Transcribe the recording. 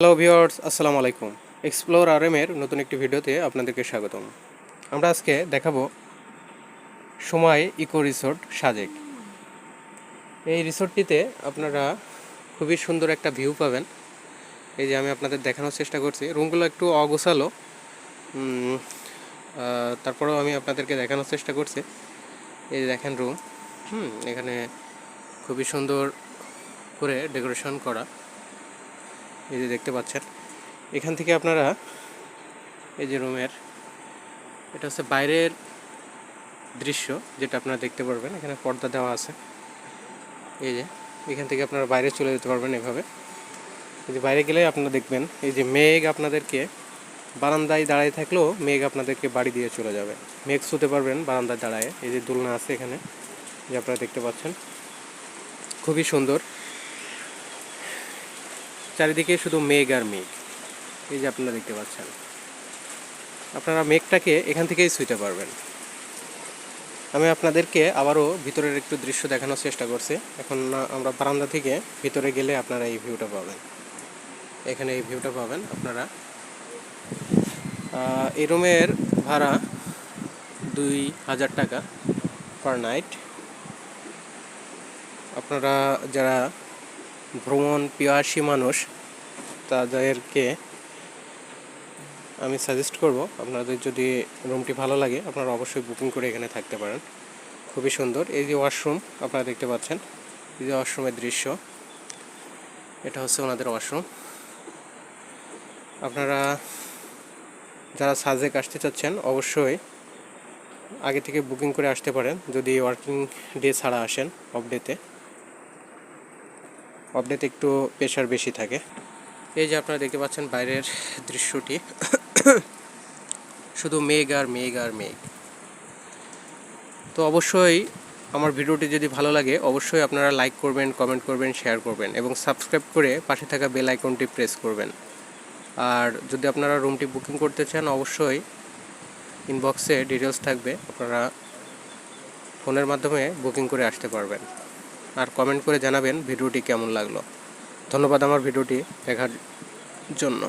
Hello viewers আসসালামু আলাইকুম explore আর এর নতুন একটি ভিডিওতে আপনাদেরকে স্বাগতম। আমরা আজকে দেখাবো সময় ইকো রিসোর্ট সাজেক। এই রিসোর্টটিতে আপনারা খুবই সুন্দর একটা ভিউ পাবেন। এই যে আমি আপনাদের দেখানোর চেষ্টা করছি। রুমগুলো একটু অগোছালো। তারপরেও আমি আপনাদেরকে দেখানোর চেষ্টা করছি। এই যে দেখেন রুম। হুম, এখানে খুবই সুন্দর করে ডেকোরেশন করা। এই যে দেখতে পাচ্ছেন, এখান থেকে আপনারা এই যে রুমের, এটা হচ্ছে বাইরের দৃশ্য যেটা আপনারা দেখতে পারবেন, এখানে পর্দা দেওয়া আছে। এই যে, এখান থেকে আপনারা বাইরে চলে যেতে পারবেন এভাবে। এই যে বাইরে গেলে আপনারা দেখবেন, এই যে মেঘ আপনাদেরকে বারান্দায় দাঁড়ায় থাকলেও মেঘ আপনাদেরকে বাড়ি দিয়ে চলে যাবে। মেঘ শুতে পারবেন বারান্দায় দাঁড়ায়। এই যে দোলনা আছে এখানে যে আপনারা দেখতে পাচ্ছেন। খুবই সুন্দর। চারিদিকে শুধু মেঘ আর মেঘ। এই যে আপনারা দেখতে পাচ্ছেন। আপনারা মেঘটাকে এখান থেকেই ছুঁতে পারবেন। আমি আপনাদেরকে আবারও ভিতরের একটু দৃশ্য দেখানোর চেষ্টা করছি। এখন আমরা বারান্দা থেকে ভিতরে গেলে আপনারা এই ভিউটা পাবেন। এখানে এই ভিউটা পাবেন আপনারা। এই রুমের ভাড়া দুই হাজার টাকা পার নাইট। আপনারা যারা ভ্রমণ পিয়াসী মানুষ, তাদেরকে আমি সাজেস্ট করব। আপনাদের যদি রুমটি ভালো লাগে, আপনারা অবশ্যই বুকিং করে এখানে থাকতে পারেন। খুবই সুন্দর। এই যে ওয়াশরুম আপনারা দেখতে পাচ্ছেন। এই যে ওয়াশরুমের দৃশ্য, এটা হচ্ছে ওনাদের ওয়াশরুম আপনারা যারা সাজেক আসতে চাচ্ছেন, অবশ্যই আগে থেকে বুকিং করে আসতে পারেন। যদি ওয়ার্কিং ডে ছাড়া আসেন অফ ডেতে অপডেট একটু প্রেশার বেশি থাকে। এই যে আপনারা দেখতে পাচ্ছেন বাইরের দৃশ্যটি। শুধু মেঘ আর মেঘ আর মেঘ। তো অবশ্যই আমার ভিডিওটি যদি ভালো লাগে, অবশ্যই আপনারা লাইক করবেন কমেন্ট করবেন শেয়ার করবেন এবং সাবস্ক্রাইব করে পাশে থাকা বেল আইকনটি প্রেস করবেন। আর যদি আপনারা রুমটি বুকিং করতে চান, অবশ্যই ইনবক্সে ডিটেলস থাকবে, আপনারা ফোনের মাধ্যমে বুকিং করে আসতে পারবেন। আর কমেন্ট করে জানাবেন ভিডিওটি কেমন লাগল। ধন্যবাদ আমার ভিডিওটি দেখার জন্য।